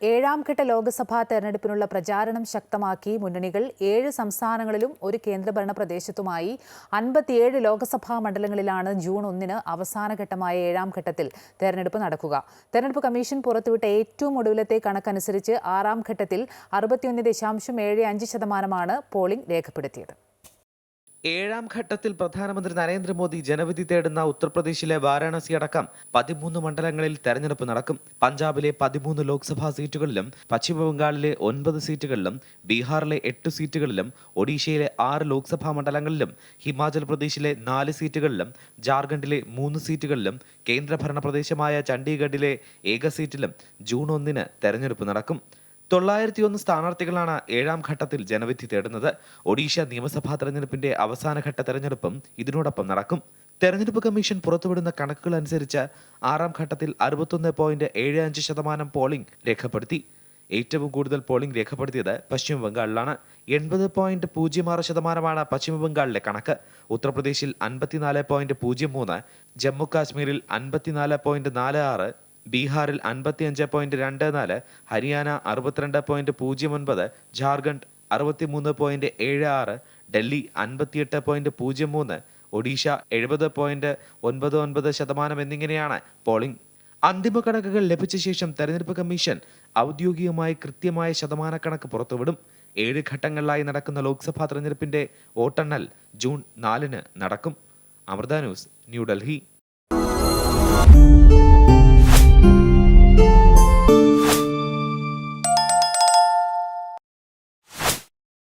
ഏഴാം ഘട്ട ലോക്സഭാ തെരഞ്ഞെടുപ്പിനുള്ള പ്രചാരണം ശക്തമാക്കി മുന്നണികൾ ഏഴ് സംസ്ഥാനങ്ങളിലും ഒരു കേന്ദ്രഭരണ പ്രദേശത്തുമായി അൻപത്തിയേഴ് ലോക്സഭാ മണ്ഡലങ്ങളിലാണ് ജൂൺ ഒന്നിന് അവസാനഘട്ടമായ ഏഴാം ഘട്ടത്തിൽ തെരഞ്ഞെടുപ്പ് നടക്കുക. തെരഞ്ഞെടുപ്പ് കമ്മീഷൻ പുറത്തുവിട്ട ഏറ്റവും ഒടുവിലത്തെ കണക്കനുസരിച്ച് ആറാം ഘട്ടത്തിൽ അറുപത്തിയൊന്ന് ദശാംശം ഏഴ് അഞ്ച് ശതമാനമാണ് പോളിംഗ് രേഖപ്പെടുത്തിയത്. ഏഴാം ഘട്ടത്തിൽ പ്രധാനമന്ത്രി നരേന്ദ്രമോദി ജനവിധി തേടുന്ന ഉത്തർപ്രദേശിലെ വാരാണസി അടക്കം പതിമൂന്ന് മണ്ഡലങ്ങളിൽ തെരഞ്ഞെടുപ്പ് നടക്കും. പഞ്ചാബിലെ പതിമൂന്ന് ലോക്സഭാ സീറ്റുകളിലും പശ്ചിമബംഗാളിലെ ഒൻപത് സീറ്റുകളിലും ബീഹാറിലെ എട്ട് സീറ്റുകളിലും ഒഡീഷയിലെ ആറ് ലോക്സഭാ മണ്ഡലങ്ങളിലും ഹിമാചൽ പ്രദേശിലെ നാല് സീറ്റുകളിലും ജാർഖണ്ഡിലെ മൂന്ന് സീറ്റുകളിലും കേന്ദ്രഭരണ പ്രദേശമായ ചണ്ഡീഗഡിലെ ഏക സീറ്റിലും ജൂൺ ഒന്നിന് തെരഞ്ഞെടുപ്പ് നടക്കും. തൊള്ളായിരത്തി ഒന്ന് സ്ഥാനാർത്ഥികളാണ് ഏഴാം ഘട്ടത്തിൽ ജനവിധി തേടുന്നത്. ഒഡീഷ നിയമസഭാ തെരഞ്ഞെടുപ്പിന്റെ അവസാനഘട്ട തെരഞ്ഞെടുപ്പും ഇതിനോടൊപ്പം നടക്കും. തെരഞ്ഞെടുപ്പ് കമ്മീഷൻ പുറത്തുവിടുന്ന കണക്കുകൾ അനുസരിച്ച് ആറാം ഘട്ടത്തിൽ അറുപത്തൊന്ന് പോയിന്റ് ഏഴ് അഞ്ച് ശതമാനം പോളിംഗ് രേഖപ്പെടുത്തി. ഏറ്റവും കൂടുതൽ പോളിംഗ് രേഖപ്പെടുത്തിയത് പശ്ചിമ ബംഗാളിലാണ്. എൺപത് പോയിന്റ് പൂജ്യം ആറ് ശതമാനമാണ് പശ്ചിമ ബംഗാളിലെ കണക്ക്. ഉത്തർപ്രദേശിൽ അൻപത്തിനാല് പോയിന്റ് പൂജ്യം മൂന്ന് ജമ്മു കാശ്മീരിൽ അൻപത്തിനാല് പോയിന്റ് നാല് ആറ് ബീഹാറിൽ അൻപത്തിയഞ്ച് പോയിന്റ് രണ്ട് നാല് ഹരിയാന അറുപത്തിരണ്ട് പോയിന്റ് പൂജ്യം ഒൻപത് ജാർഖണ്ഡ് അറുപത്തിമൂന്ന് പോയിന്റ് ഏഴ് ആറ് ഡൽഹി അൻപത്തിയെട്ട് പോയിന്റ് പൂജ്യം മൂന്ന് ഒഡീഷ എഴുപത് പോയിന്റ് ഒൻപത് ഒൻപത് ശതമാനം എന്നിങ്ങനെയാണ് പോളിംഗ് അന്തിമ കണക്കുകൾ ലഭിച്ച ശേഷം തെരഞ്ഞെടുപ്പ് കമ്മീഷൻ ഔദ്യോഗികമായി കൃത്യമായ ശതമാന കണക്ക് പുറത്തുവിടും. ഏഴ് ഘട്ടങ്ങളിലായി നടക്കുന്ന ലോക്സഭാ തെരഞ്ഞെടുപ്പിന്റെ വോട്ടെണ്ണൽ ജൂൺ നാലിന് നടക്കും. അമൃത ന്യൂസ് ന്യൂഡൽഹി